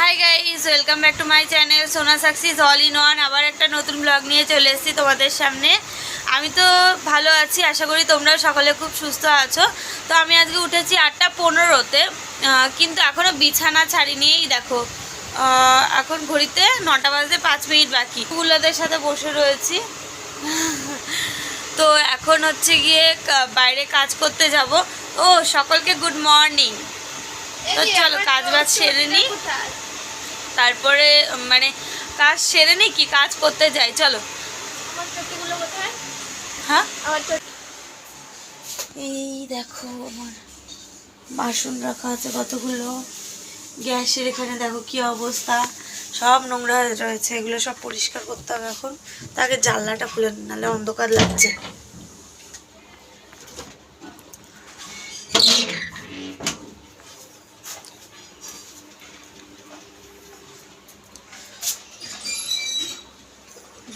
Hi guys welcome back to my channel Sona success all in one আবার একটা নতুন blog নিয়ে চলে এসেছি তোমাদের সামনে। আমি তো ভালো আছি আশা করি তোমরাও সকলে খুব সুস্থ আছো। তো আমি আজকে উঠেছি আটটা পনেরোতে কিন্তু এখনও বিছানা ছাড়িনি। এই দেখো এখন ঘড়িতে নটা বাজতে পাঁচ মিনিট বাকি। কুলাদের সাথে বসে রয়েছি। তো এখন হচ্ছে গিয়ে বাইরে কাজ করতে যাব। ও সকলকে গুড মর্নিং তো চলো কাজ বাজ সেরে নিই তারপরে মানে কাজ সেরে নিই কি? কাজ করতে যাই চলো। হ্যাঁ? এই দেখো আমার বাসন রাখা আছে কতগুলো। গ্যাসের এখানে দেখো কি অবস্থা। সব নোংরা রয়েছে এগুলো সব পরিষ্কার করতে হবে এখন। তাকে জানলাটা খুলে নাহলে অন্ধকার লাগছে।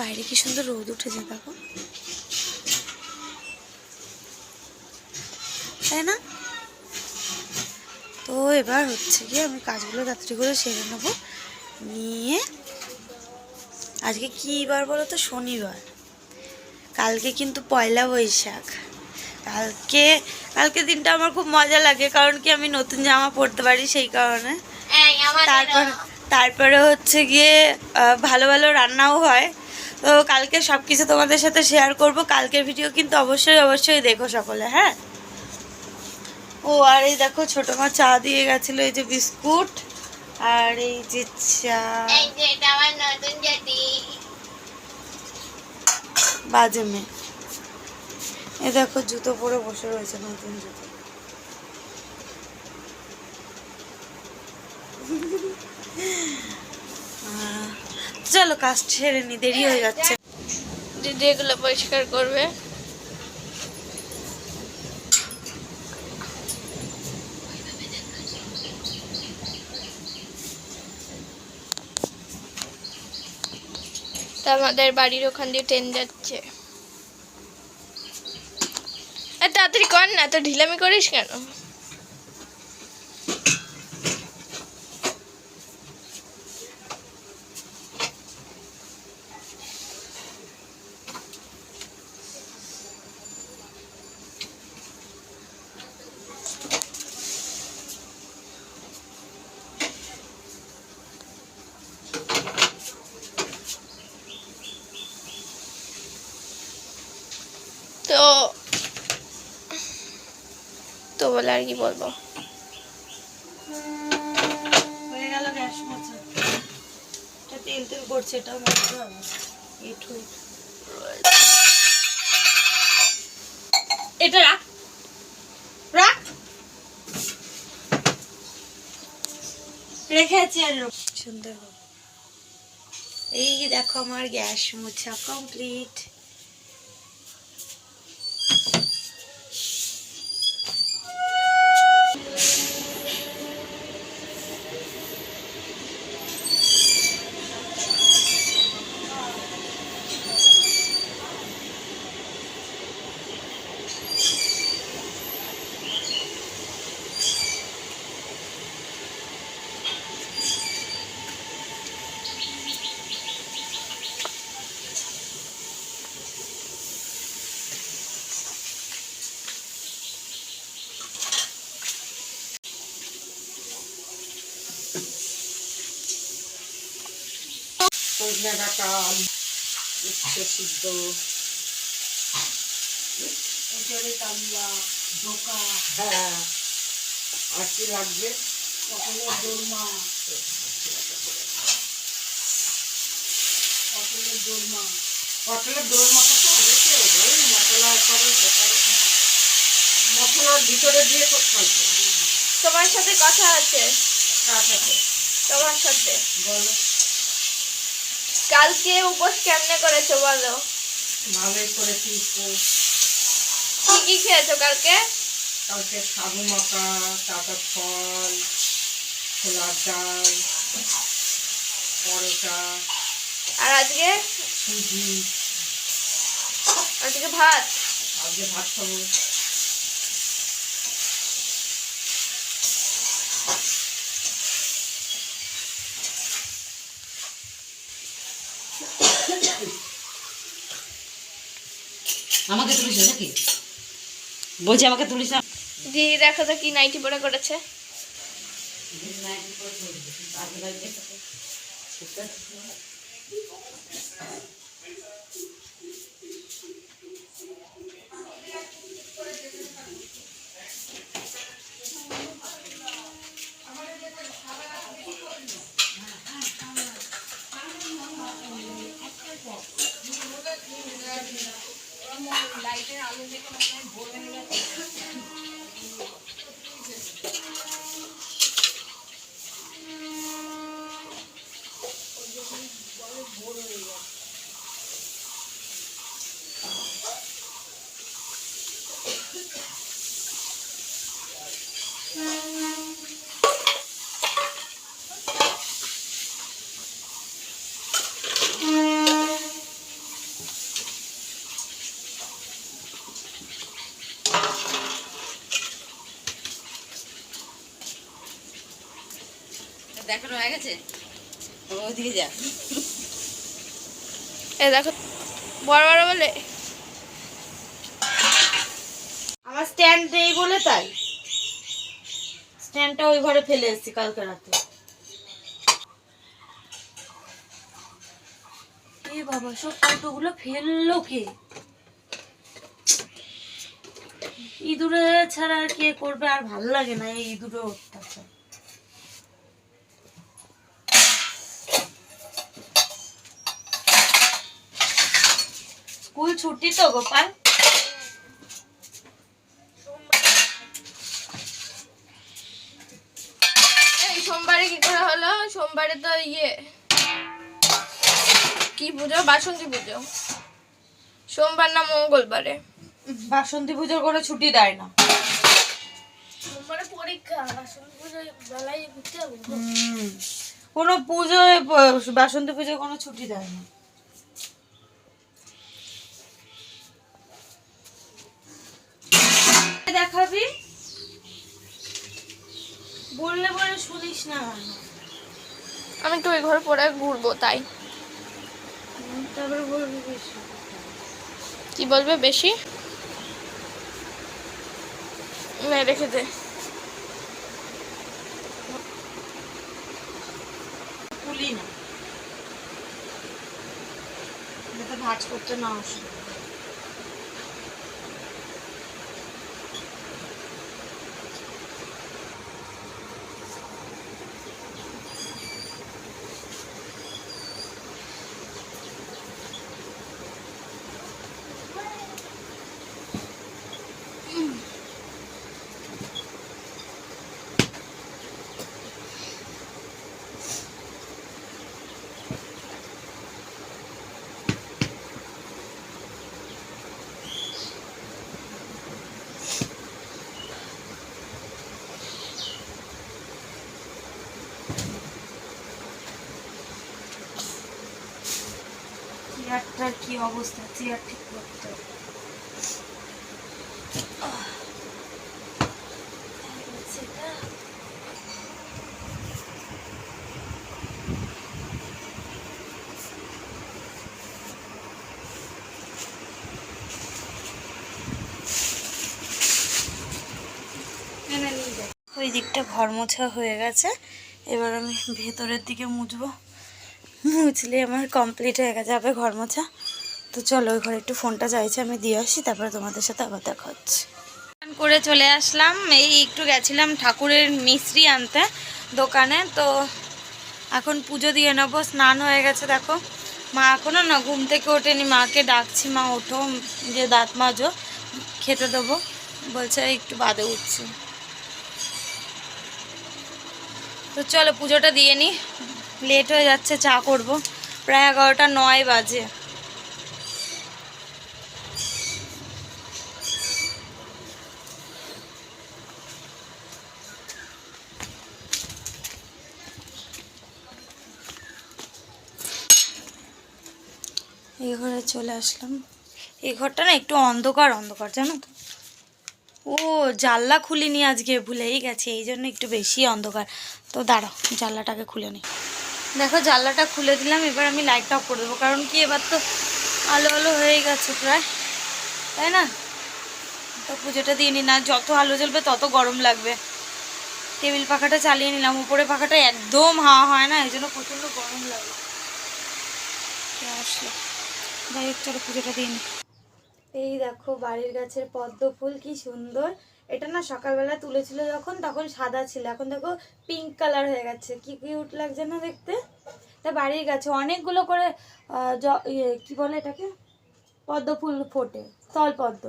বাইরে কি সুন্দর রোদ উঠেছে দেখো। তাই না? তো এবার হচ্ছে কি আমি কাজগুলো তাড়াতাড়ি করে সেরে নেব। নিয়ে আজকে কি বার বলো তো? শনিবার। কালকে কিন্তু পয়লা বৈশাখ। কালকে কালকে দিনটা আমার খুব মজা লাগে কারণ কি আমি নতুন জামা পরতে পারি সেই কারণে। তারপর তারপরে হচ্ছে গিয়ে ভালো ভালো রান্নাও হয়। তো কালকে সব কিছু তোমাদের সাথে শেয়ার করব। কালকের ভিডিও কিন্তু অবশ্যই অবশ্যই দেখো সকলে হ্যাঁ? ও আর এই দেখো ছোটো মা চা দিয়ে গেছিল এই যে বিস্কুট আর এই যে চা। বাজে মেয়ে। এ দেখো জুতো পরে বসে রয়েছে নতুন জুতো। চলো কাজ ছেড়ে নি, দেরি হয়ে যাচ্ছে। দিদি এগুলো পরিষ্কার করবে। আমাদের বাড়ির ওখান দিয়ে ট্রেন যাচ্ছে। তাড়াতাড়ি কর না তো ঢিলামি করিস কেন তো তো বলে আর কি বলব। হয়ে গ্যাস তেল তেল হবে। এটু রাখ। রাখ। সুন্দর। এই দেখো আমার গ্যাস মোছা কমপ্লিট সজনে ডাটা উচ্ছে সিদ্ধ কামলা ধোকা হ্যাঁ আর কি লাগবে পটলের দোরমা পটলের দোরমা পটলের হয়েছে ওই মশলা করে মশলার ভিতরে দিয়ে করতে হবে তোমার সাথে কথা আছে তোমার সাথে বলো কালকে উপোস কেমনে করেছ বলো? ভালোই করেছি উপোস। কি কি খেয়েছো কালকে? কালকে সাবু মাখা তারপর ফল ছোলার ডাল পরোটা আর আজকে? সুজি। আজকে ভাত? আজকে ভাত খাব। আমাকে তুলিস নাকি? বলছি আমাকে তুলিস না। দেখো তো কি নাইটি পরে করেছে। দেখানো হয়ে গেছে। যা। এ দেখো বড় বড় বলে। আমার স্ট্যান্ড নেই বলে তাই। স্ট্যান্ডটা ওই ঘরে ফেলে এসেছি কালকে রাতে। এ বাবা সব কতগুলো ফেলল কে? ইঁদুরে ছাড়া আর কে করবে? আর ভালো লাগে না এই ইঁদুরে অত্যাচার স্কুল ছুটি তো গোপাল। এই সোমবারে কি করে হলো? সোমবারে তো ইয়ে কি পুজো? বাসন্তী পুজো। সোমবার না মঙ্গলবারে? বাসন্তী পুজোর কোনো ছুটি দেয় না। সোমবারে পরীক্ষা বাসন্তী পুজো বেলায় ঘুরতে কোনো পুজোয় বাসন্তী পুজোয় কোনো ছুটি দেয় না। দেখাবি? বললে বলে শুনিস না। আমি একটু ওই ঘর পরে ঘুরবো তাই। তারপরে বলবি বেশি। কি বলবে বেশি? না রেখে দে। তুলি না। ভাজ করতে না অসুবিধা। চেয়ারটার কি অবস্থা? চেয়ার ঠিক করতে ওই দিকটা ঘর মোছা হয়ে গেছে। এবার আমি ভেতরের দিকে মুছবো। মুছলে আমার কমপ্লিট হয়ে গেছে। যাবে ঘর মোছা। তো চলো, ওই ঘরে একটু ফোনটা চাইছে, আমি দিয়ে আসি, তারপরে তোমাদের সাথে আবার দেখা হচ্ছে। করে চলে আসলাম। এই একটু গেছিলাম ঠাকুরের মিস্ত্রি আনতে দোকানে। তো এখন পুজো দিয়ে নেব। স্নান হয়ে গেছে, দেখো। মা এখনও না, ঘুম থেকে ওঠেনি। মাকে ডাকছি, মা ওঠো, যে দাঁত মাজো, খেতে দেবো। বলছে, একটু বাদে উঠছি। তো চলো, পুজোটা দিয়ে নি। লেট হয়ে যাচ্ছে, চা করব। প্রায় এগারোটা নয় বাজে। এই ঘরে চলে আসলাম। এই ঘরটা না একটু অন্ধকার অন্ধকার, জানো তো। ও, জানলা খুলিনি আজকে, ভুলেই গেছে, এই জন্য একটু বেশি অন্ধকার। তো দাঁড়াও, জানলাটাকে খুলে নিই দেখো, জানলাটা খুলে দিলাম, এবার আমি লাইটটা করে দেবো। কারণ কি, এবার তো আলো আলো হয়ে গেছে প্রায়, তাই না? তো পুজোটা দিয়ে নি যত আলো জ্বলবে তত গরম লাগবে। টেবিল পাখাটা চালিয়ে নিলাম, উপরে পাখাটা একদম হাওয়া হয় না, এই জন্য প্রচণ্ড গরম লাগে। আসলো। যাই হোক, চলো পুজোটা দিয়ে এই দেখো, বাড়ির গাছের পদ্ম ফুল, কি সুন্দর। এটা না সকালবেলা তুলেছিল যখন, তখন সাদা ছিল। এখন দেখো পিঙ্ক কালার হয়ে গেছে। কি কিউট লাগছে না দেখতে? তা বাড়ির গাছে। অনেকগুলো করে ইয়ে কি বলে এটাকে? পদ্ম ফুল ফোটে। স্থল পদ্ম।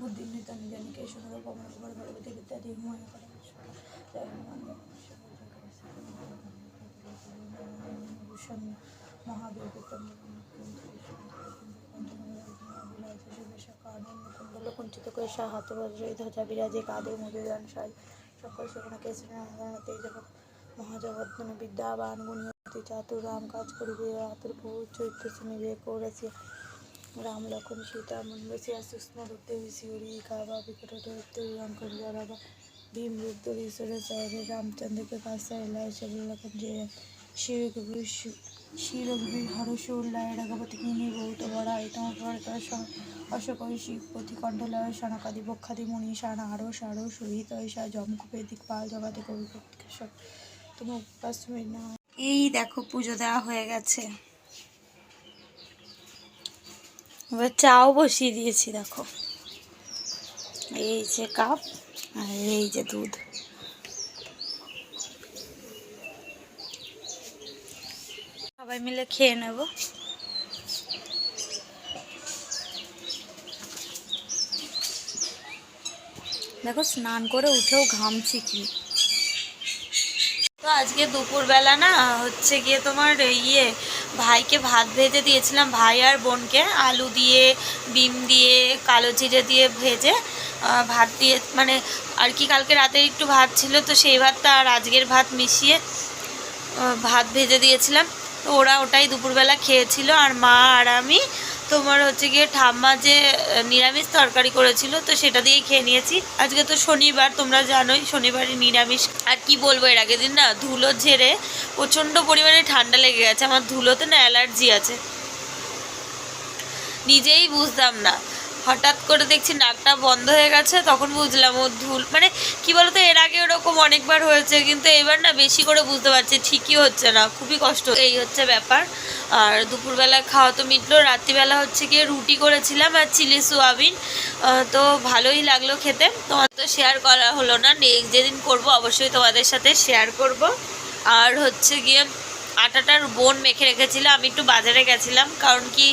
বুদ্ধিমৃত নিজনকে সুন্দর কর ইত্যাদি মনে করে ভূষণ কুঞ্চিত করে সা হাতে ধ্বজা বিদ্যাবান গুণীয়তি চাতুর রাম কাজ করিবে আতুর রাম লক্ষণ সীতা মন্দির সুষ্ম রূপে শিউরি কাবা, বিকট রাম করিয়া রাবা ভীম রূপ ধরে ঈশ্বরের চরে রামচন্দ্রকে কাছে এলায় সব লক্ষণ যে শির কবি শির কবি হরষ উল্লায় রঘুপতি কিনি বহুত বড়া ইতম পরতর অশোকই শিবপতি কণ্ঠলয় সনকাদি, বক্ষাদি, মুনি, সান, আরও সারো সহিত ঈশা জমকুপে দিকপাল, জগাতে, কবি তোমার এই দেখো, পুজো দেওয়া হয়ে গেছে। এবার চাও বসিয়ে দিয়েছি, দেখো। এই যে কাপ আর এই যে দুধ। সবাই মিলে খেয়ে নেব। দেখো, স্নান করে উঠেও ঘামছি কি। তো আজকে দুপুরবেলা না, হচ্ছে গিয়ে তোমার ইয়ে ভাইকে ভাত ভেজে দিয়েছিলাম, ভাই আর বোনকে। আলু দিয়ে, বিম দিয়ে, কালো জিরে দিয়ে ভেজে ভাত দিয়ে মানে আর কি কালকে রাতে একটু ভাত ছিল, তো সেই ভাতটা আর আজকের ভাত মিশিয়ে ভাত ভেজে দিয়েছিলাম। তো ওরা ওটাই দুপুরবেলা খেয়েছিল, আর মা আর আমি তোমার হচ্ছে গিয়ে ঠাম্মা যে নিরামিষ তরকারি করেছিল, তো সেটা দিয়েই খেয়ে নিয়েছি। আজকে তো শনিবার, তোমরা জানোই শনিবারই নিরামিষ। আর কি বলব, এর আগের দিন না, ধুলো ঝেড়ে প্রচণ্ড পরিমাণে ঠান্ডা লেগে গেছে। আমার ধুলোতে না অ্যালার্জি আছে। নিজেই বুঝতাম না। হঠাৎ করে দেখছি নাকটা বন্ধ হয়ে গেছে, তখন বুঝলাম ও ধুল মানে কি বলতো, এর আগে ওরকম অনেকবার হয়েছে, কিন্তু এবার না বেশি করে বুঝতে পারছি, ঠিকই হচ্ছে না, খুবই কষ্ট। এই হচ্ছে ব্যাপার। আর দুপুরবেলা খাওয়া তো মিটলো, রাত্রিবেলা হচ্ছে গিয়ে রুটি করেছিলাম আর চিলি সোয়াবিন তো ভালোই লাগল খেতে। তোমার তো শেয়ার করা হলো না নেক্সট যেদিন করব অবশ্যই তোমাদের সাথে শেয়ার করব। আর হচ্ছে গিয়ে আটাটার বোন মেখে রেখেছিল, আমি একটু বাজারে গেছিলাম, কারণ কি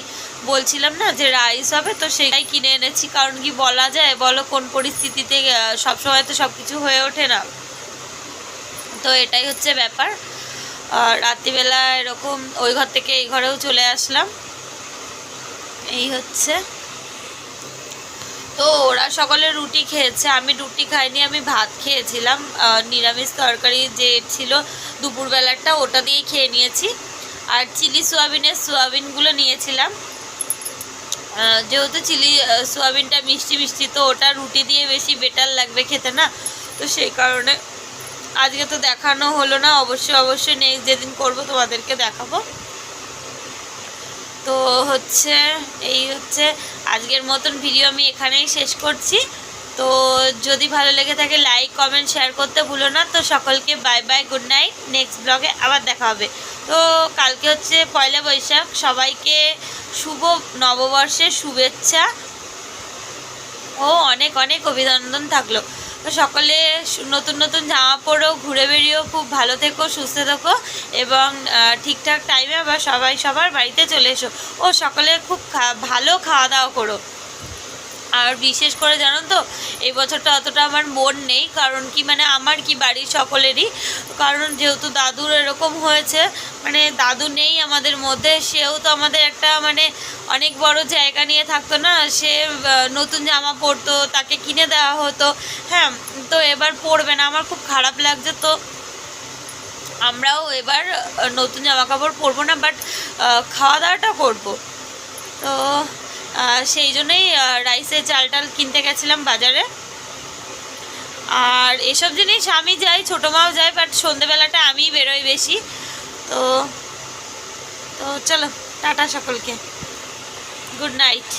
বলছিলাম না যে রাইস হবে, তো সেটাই কিনে এনেছি, কারণ কি বলা যায় বলো কোন পরিস্থিতিতে সবসময় তো সব কিছু হয়ে ওঠে না। তো এটাই হচ্ছে ব্যাপার। রাত্রিবেলা এরকম ওই ঘর থেকে এই ঘরেও চলে আসলাম। এই হচ্ছে তো ওরা সকলে রুটি খেয়েছে, আমি রুটি খাইনি, আমি ভাত খেয়েছিলাম। নিরামিষ তরকারি যে ছিল দুপুরবেলাটা ওটা দিয়েই খেয়ে নিয়েছি। আর চিলি সোয়াবিনের সোয়াবিনগুলো নিয়েছিলাম। যেহেতু চিলি সোয়াবিনটা মিষ্টি মিষ্টি, তো ওটা রুটি দিয়ে বেশি বেটার লাগবে খেতে না? তো সেই কারণে আজকে তো দেখানো হলো না, অবশ্যই অবশ্যই নেক্সট যেদিন করব তোমাদেরকে দেখাবো। তো হচ্ছে, এই হচ্ছে আজকের মতন ভিডিও আমি এখানেই শেষ করছি। তো যদি ভালো লেগে থাকে লাইক কমেন্ট শেয়ার করতে ভুলো না। তো সকলকে bye bye good night next ব্লগে আবার দেখা হবে। তো কালকে হচ্ছে পয়লা বৈশাখ, সবাইকে শুভ নববর্ষের শুভেচ্ছা। ও, অনেক অনেক অভিনন্দন থাকল। তো সকলে নতুন নতুন জামা পরেও ঘুরে বেরিয়েও খুব ভালো থেকো, সুস্থ থেকো এবং ঠিকঠাক টাইমে আবার সবাই সবার বাড়িতে চলে এসো। ও সকলে খুব ভালো খাওয়া দাওয়া করো। আর বিশেষ করে জানো তো, এই বছরটা অতটা আমার মন নেই, কারণ কি মানে আমার কি বাড়ির সকলেরই। কারণ যেহেতু দাদুর এরকম হয়েছে মানে দাদু নেই আমাদের মধ্যে, সেও তো আমাদের একটা মানে অনেক বড় জায়গা নিয়ে থাকতো না, সে নতুন জামা পরতো, তাকে কিনে দেওয়া হতো হ্যাঁ তো এবার পরবে না, আমার খুব খারাপ লাগছে তো। আমরাও এবার নতুন জামা কাপড় পরবো না বাট খাওয়া দাওয়াটা করব। তো সেই জন্যই রাইসের চাল টাল কিনতে গেছিলাম বাজারে। আর এসব জিনিস আমি যাই, ছোটো মাও যাই বাট সন্ধেবেলাটা আমিই বেরোই বেশি। তো তো চলো, টাটা সকলকে। Good night